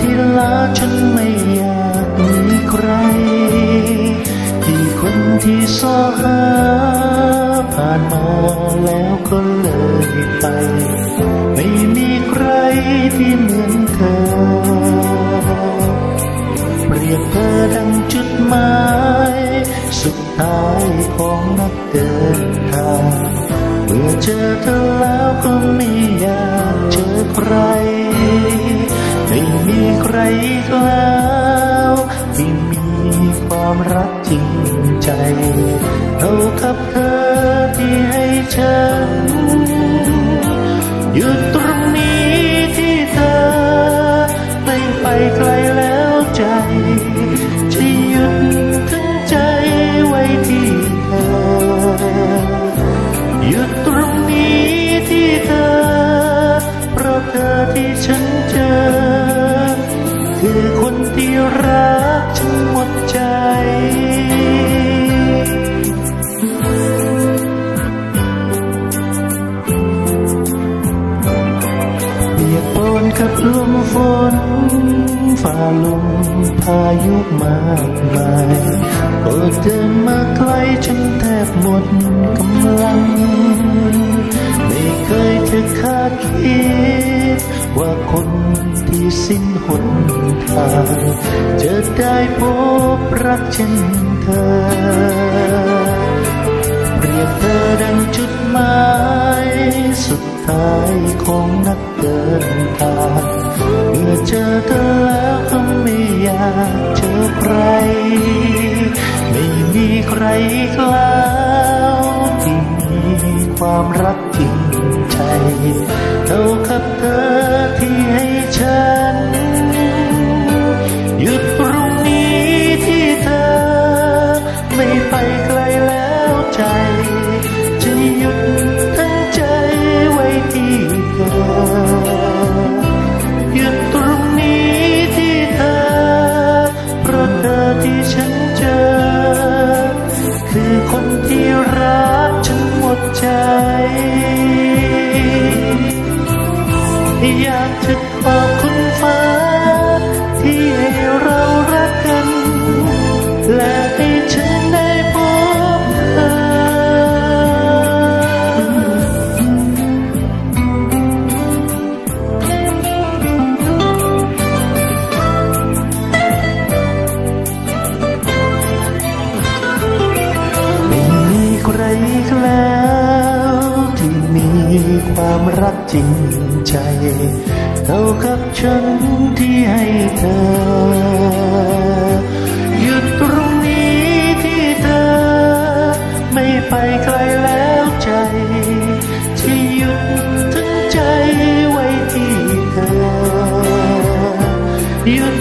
ที่ลาฉันไม่อยากมีใครกี่คนที่สอหาผ่านมาแล้วก็เลยไป ไม่มีใครที่เหมือนเธอ เปรียบเธอดังจุดหมาย สุดท้ายของนักเดินทางเมื่อเจอเธอแล้วก็ไม่อยากเจอใคร ใครกแล้วที่มีความรักจริงใจเท่ากับเธอที่ให้ฉัน อยู่ตรงนี้ที่เธอ ไม่ไปไกลแล้วใจ จะหยุดทั้งใจไว้ที่เธอ หยุดตรงนี้ที่เธอ เพราะเธอที่ฉัน คือคนที่รักฉันหมดใจเปียกปนกับลมฝนฝ่าลมพายุมากมายก็เดินมาไกลจนแทบหมดกำลัง ไม่เคยจะคาดคิด ว่าคนที่สิ้นหนทางจะได้พบรักเช่นเธอเปรียบเธอดังจุดหมายสุดท้ายของนักเดินทางเมื่อเจอเธอแล้วก็ไม่อยากเจอใคร ไม่มีใครกแล้วที่มีความรักจริง เท่ากับเธอที่ให้ฉัน หยุดตรงนี้ที่เธอ ไม่ไปไกลแล้วใจ ความรักจริงใจเท่ากับฉันที่ให้เธอ หยุดตรงนี้ที่เธอ ไม่ไปไกลแล้วใจที่หยุดทั้งใจไว้ที่เธอ หยุด